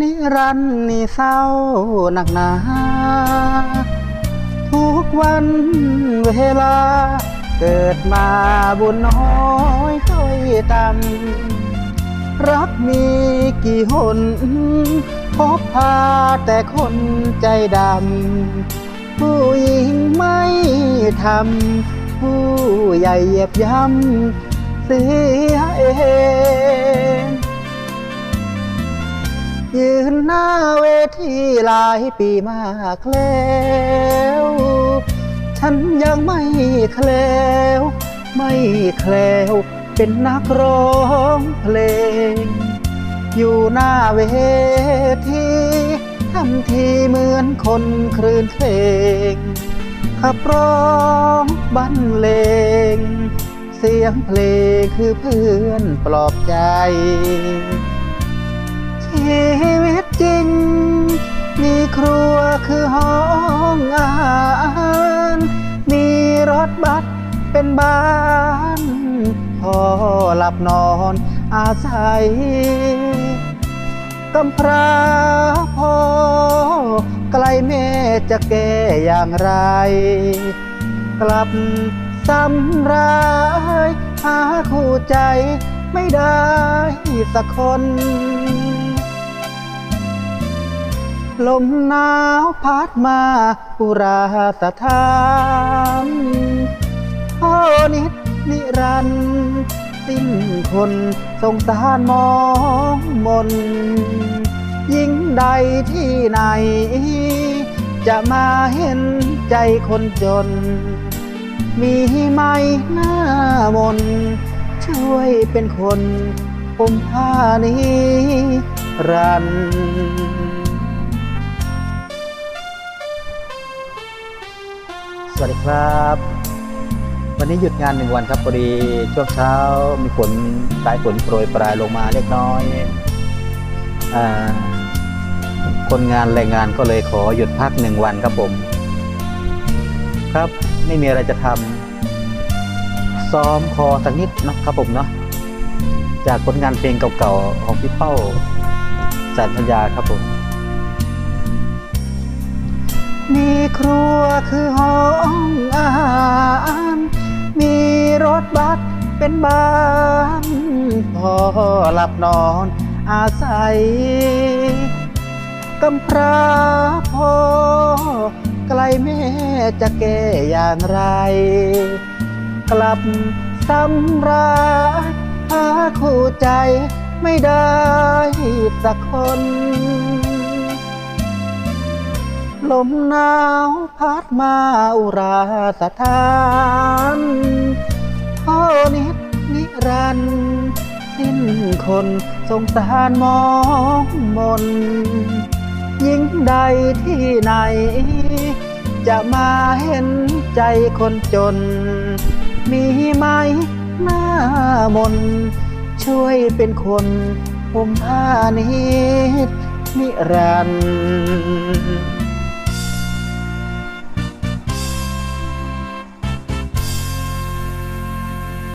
นิรันดร์นี่เศร้าหนักหนา ทุกวันเวลา เกิดมาบุญน้อยค่อยต่ำรักมีกี่หน พบพาแต่คนใจดำ ผู้หญิงไม่ทำ ผู้ใหญ่เหยียบย่ำเสียเอง ยืนหน้าเวทีหลายปีมากแล้ว ฉันยังไม่แคล้วไม่แคล้วเป็นนักร้องเพลง อยู่หน้าเวทีทำทีเหมือนคนคลื่นเพลงขับร้องบรรเลง เสียงเพลงคือเพื่อนปลอบใจ ชีวิตจริง มีครัวคือห้องอาหาร มีรถบัสเป็นบ้านพอหลับนอนอาศัยกำพร้าพ่อไกลแม่จะแก้อย่างไร กลับซ้ำร้ายหาคู่ใจไม่ได้สักคน ลมหนาวพัดมาอุราสถานพ่อนิดนิรันสิ้นคนสงสารมองมน ยิ่งใดที่ไหน จะมาเห็นใจคนจน มีไหมหน้ามน ช่วยเป็นคนผมผ้านี้รัน วัสดีครับ วันนี้หยุดงานหนึ่งวันครับพอดีช่วงเช้ามีฝนสายฝนโปรยปลายลงมาเล็กน้อยอคนงานแรงงานก็เลยขอหยุดพักหนึ่งวันครับผม ครับไม่มีอะไรจะทำซ้อมคอสักนิดเนาะครับผมเนาะจากผลงานเพลงเก่าๆของพี่เป้าจันทยาครับผม มีครัวคือห้องอาหาร มีรถบัสเป็นบ้านพอหลับนอนอาศัยกำพร้าพ่อไกลแม่จะแก้อย่างไร กลับซ้ำรายหาคู่ใจไม่ได้สักคน ลมหนาวพัดมาอุราสถานพ่อนิดนิรันด์สิ้นคนสงสารมองมนยิ่งใดที่ไหน จะมาเห็นใจคนจน มีไหมหน้ามน ช่วยเป็นคนผมผ้านิดนิรันดร์